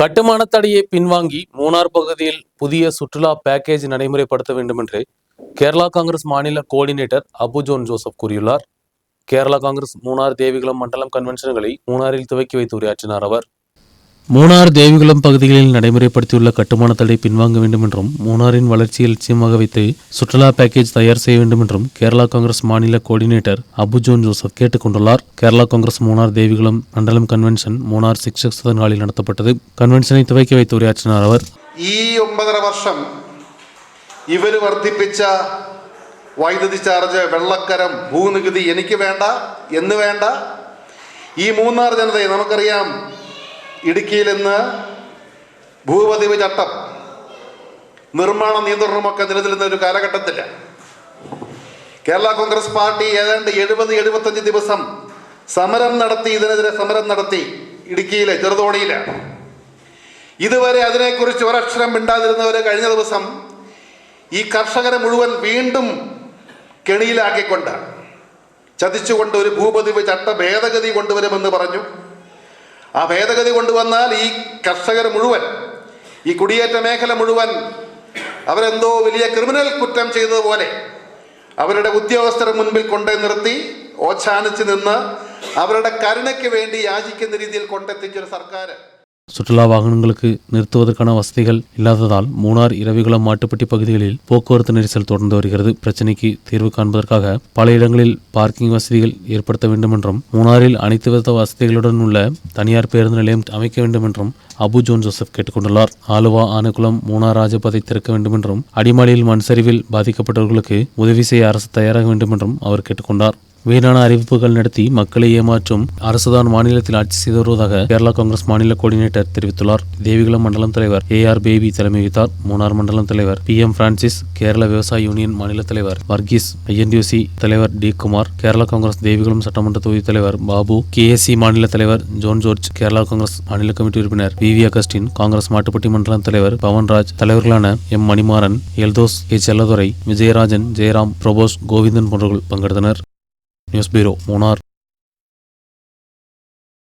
கட்டுமான தடையை பின்வாங்கி மூணார் பகுதியில் புதிய சுற்றுலா பேக்கேஜ் நடைமுறைப்படுத்த வேண்டும் என்று கேரளா காங்கிரஸ் மாநில கோஆர்டினேட்டர் அபு ஜோன் ஜோசப் கூறியுள்ளார். கேரளா காங்கிரஸ் மூணார் தேவிகுளம் மண்டலம் கன்வென்ஷன்களை மூணாரில் துவக்கி வைத்து உரையாற்றினார் அவர். மூணார் தேவிகுளம் பகுதிகளில் நடைமுறைப்படுத்தியுள்ள கட்டுமான தடை பின்வாங்க வேண்டும் என்றும் மூணாரின் வளர்ச்சியை லட்சியமாக வைத்து சுற்றுலா பேக்கேஜ் தயார் செய்ய வேண்டும் என்றும் கேரளா காங்கிரஸ் மாநில கோஆர்டினேட்டர் அபு ஜோன் ஜோசப் கேட்டுக் கொண்டுள்ளார் கேரளா காங்கிரஸ் மூணார் தேவிகுளம் மண்டலம் கன்வென்ஷன் மூணார் சிக்ஷக் நாளில் நடத்தப்பட்டது കൺവെൻഷനെ തുവയ്ക്ക് വൈത്ത് ഉരയാച്ചനാർ അവർ ഈ ഒമ്പതര വർഷം ഇവർ വർദ്ധിപ്പിച്ച വൈദ്യുതി ചാർജ് വെള്ളക്കരം ഭൂനികുതി എനിക്ക് വേണ്ട എന്ന് വേണ്ട ഈ മൂന്നാർ ജനതയെ നമുക്കറിയാം ഇടുക്കിയിൽ ഇന്ന് ഭൂപതിവ് ചട്ടം നിർമ്മാണ നിയന്ത്രണമൊക്കെ നിലനിൽക്കുന്ന ഒരു കാലഘട്ടത്തിൽ കേരള കോൺഗ്രസ് പാർട്ടി ഏതാണ്ട് എഴുപത് എഴുപത്തഞ്ച് ദിവസം സമരം നടത്തി ഇതിനെതിരെ സമരം നടത്തി ഇടുക്കിയിലെ ചെറുതോണിയിലെ. ഇതുവരെ അതിനെക്കുറിച്ച് ഒരക്ഷരം മിണ്ടാതിരുന്നവരെ കഴിഞ്ഞ ദിവസം ഈ കർഷകരെ മുഴുവൻ വീണ്ടും കെണിയിലാക്കിക്കൊണ്ട് ചതിച്ചുകൊണ്ട് ഒരു ഭൂപതിവ് ചട്ട ഭേദഗതി കൊണ്ടുവരുമെന്ന് പറഞ്ഞു. ആ ഭേദഗതി കൊണ്ടുവന്നാൽ ഈ കർഷകർ മുഴുവൻ ഈ കുടിയേറ്റ മേഖല മുഴുവൻ അവരെന്തോ വലിയ ക്രിമിനൽ കുറ്റം ചെയ്തതുപോലെ അവരുടെ ഉദ്യോഗസ്ഥരെ മുൻപിൽ കൊണ്ടു നിർത്തി ഓച്ഛാനിച്ച് നിന്ന് അവരുടെ കരുണയ്ക്ക് വേണ്ടി യാചിക്കുന്ന രീതിയിൽ കൊണ്ടെത്തിച്ചൊരു സർക്കാർ சுற்றுலா வாகனங்களுக்கு நிறுத்துவதற்கான வசதிகள் இல்லாததால் மூணார் இரவிகுளம் மாட்டுப்பட்டி பகுதிகளில் போக்குவரத்து நெரிசல் தொடர்ந்து வருகிறது. பிரச்சினைக்கு தீர்வு காண்பதற்காக பல இடங்களில் பார்க்கிங் வசதிகள் ஏற்படுத்த வேண்டும் என்றும் மூணாரில் அனைத்து வித வசதிகளுடன் உள்ள தனியார் பேருந்து நிலையம் அமைக்க வேண்டும் என்றும் அபு ஜோன் ஜோசப் கேட்டுக்கொண்டுள்ளார். ஆலுவா ஆனகுளம் மூணார் ராஜபாதை திறக்க வேண்டும் என்றும் அடிமாலியில் மண் சரிவில் பாதிக்கப்பட்டவர்களுக்கு உதவி செய்ய அரசு தயாராக வேண்டும் என்றும் அவர் கேட்டுக்கொண்டார். வீணான அறிவிப்புகள் நடத்தி மக்களை ஏமாற்றும் அரசுதான் மாநிலத்தில் ஆட்சி செய்து வருவதாக கேரளா காங்கிரஸ் மாநில கோஆர்டினேட்டர் தெரிவித்துள்ளார். தேவிகுளம் மண்டலம் தலைவர் ஏ ஆர் பேபி தலைமை வைத்தார் மூணார் மண்டலம் தலைவர் பி எம் பிரான்சிஸ் கேரள விவசாய யூனியன் மாநில தலைவர் வர்கீஸ் ஐஎன்டியூசி தலைவர் டி குமார் கேரளா காங்கிரஸ் தேவிகுளம் சட்டமன்ற தொகுதி தலைவர் பாபு கேஎஸ்சி மாநில தலைவர் ஜோன் ஜோர்ஜ் கேரளா காங்கிரஸ் மாநில கமிட்டி உறுப்பினர் V V Augustine Congress Mattupetty மண்டலம் தலைவர் பவன்ராஜ் தலைவர்களான எம் மணிமாறன் எல்தோஸ் கே செல்லதுரை விஜயராஜன் ஜெயராம் பிரபோஸ் கோவிந்தன் போன்றவர்கள் பங்கெடுத்தனர். நியூஸ் பீரோ மூணார்.